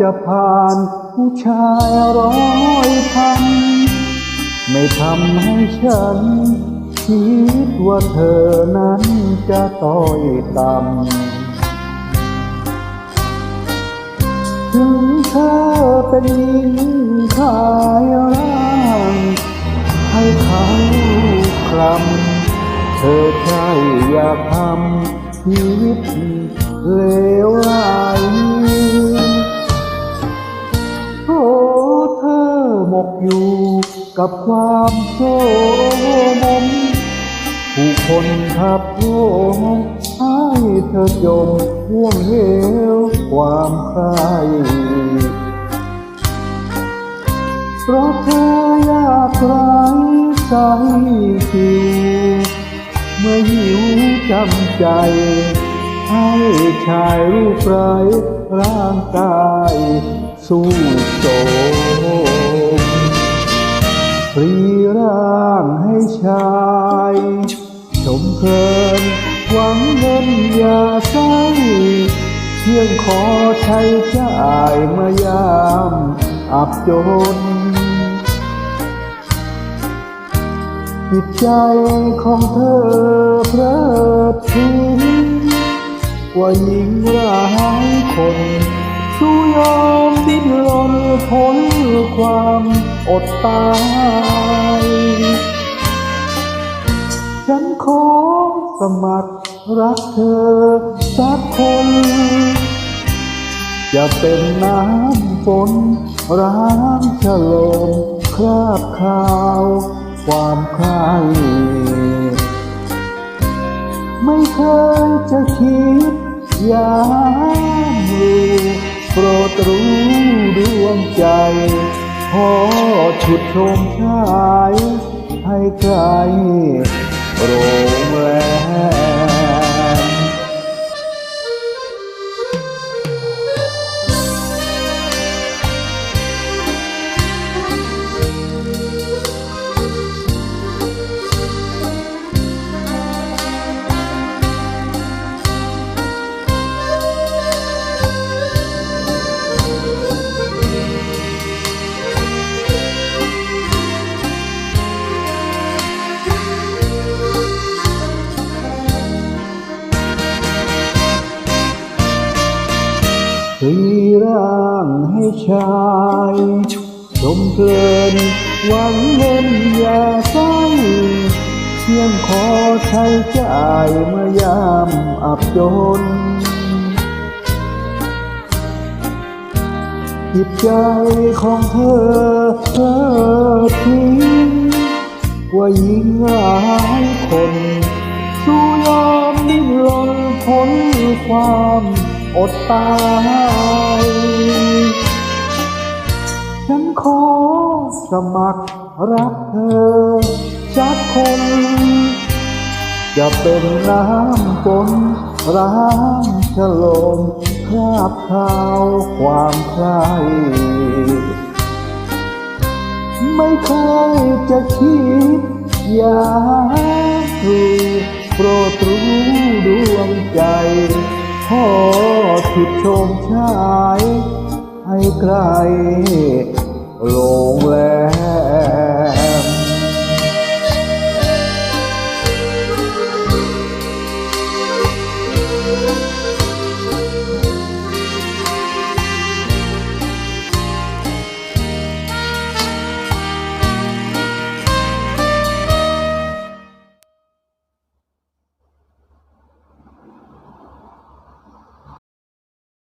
จะผ่านผู้ชายร้อยพัน ไม่ทำให้ฉัน คิดว่าเธอนั้นจะต้อยต่ำถึงเธอเป็นหญิงขายร่างให้เขาคลำเธอใช่อยากทำชีวิตเลวร้าย อยู่กับความโศมมผู้คนขับโลงให้เธอจมห่วงเหวความใครเพราะเธอยากไร้ใจคิวเมื่อหิวจำใจ ให้ชายรูปไร้ร่างกายสู้โจ ร่างให้ชายชมเพลินหวังเงินยาใช้เพียงขอใช้จ่ายเมื่อยามอับจน จิตใจของเธอเพลิดเพลินว่าหญิงร้ายคน สู้ยอมดิ้นรนทนความอดตาย ฉันขอสมัครรักเธอสักคน จะเป็นน้ำฝนร้างฉลมคราบขาวความใครไม่เคยจะคิดอยาก รู้ดวงใจ ขอชุดชมชายให้ใคร สีร่างให้ชายชมเพลินหวังเงินยาใส้เพียงขอใช้จ่ายเมื่อยามอับจนจิตใจของเธอเธอทิ้งว่ายิงหลายคนสู้ยอมดิ้นรนพ้นความ อดตายฉันขอสมัครรักเธอสักคน จะเป็นน้ำฝนร้างฉลมคราบขาวความใคร ไม่เคยจะคิดอยากรู้โปรดรู้ดวงใจ ขอชุดชมชาย ให้ใครหลงแล